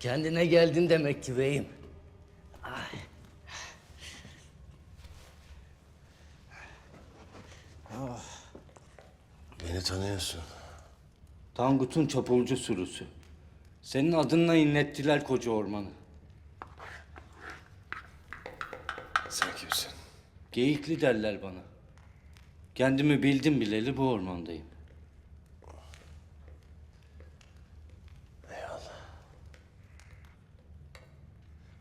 Kendine geldin demek ki beyim. Beni tanıyorsun. Tangut'un çapulcu sürüsü. Senin adınla inlettiler koca ormanı. Sen kimsin? Geyikli derler bana. Kendimi bildim bileli bu ormandayım.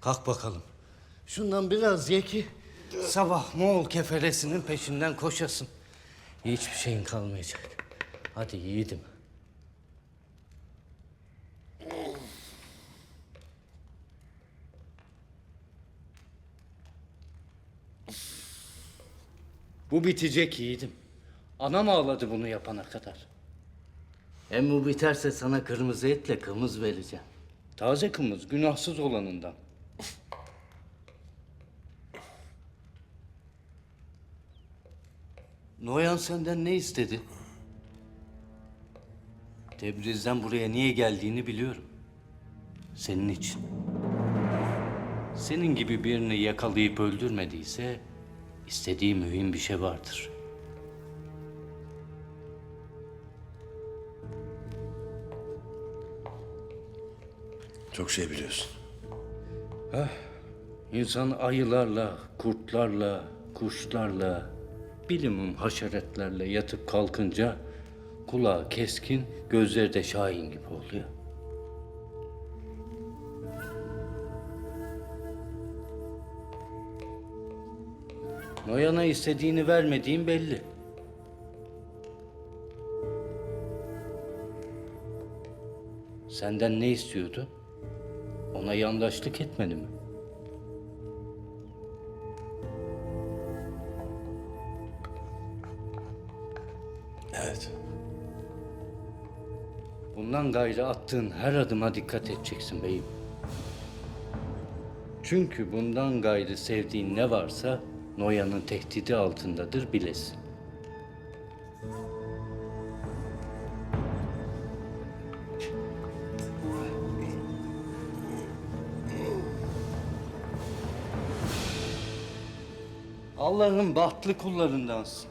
Kalk bakalım. Şundan biraz ye ki sabah Moğol keferesinin peşinden koşasın. Hiçbir şeyin kalmayacak. Hadi yiğidim. Bu bitecek yiğidim. Anam ağladı bunu yapana kadar. Hem bu biterse sana kırmızı etle kımız vereceğim. Taze kımız, günahsız olanından. Noyan senden ne istedi? Tebriz'den buraya niye geldiğini biliyorum. Senin için. Senin gibi birini yakalayıp öldürmediyse istediği mühim bir şey vardır. Çok şey biliyorsun. İnsan ayılarla, kurtlarla, kuşlarla, bilimum haşeretlerle yatıp kalkınca kulağı keskin, gözleri de şahin gibi oluyor. Noyan'a istediğini vermediğin belli. Senden ne istiyordu? Ona yandaşlık etmedi mi? Evet. Bundan gayrı attığın her adıma dikkat edeceksin beyim. Çünkü bundan gayrı sevdiğin ne varsa Noyan'ın tehdidi altındadır bilesin. Allah'ın bahtlı kullarındansın.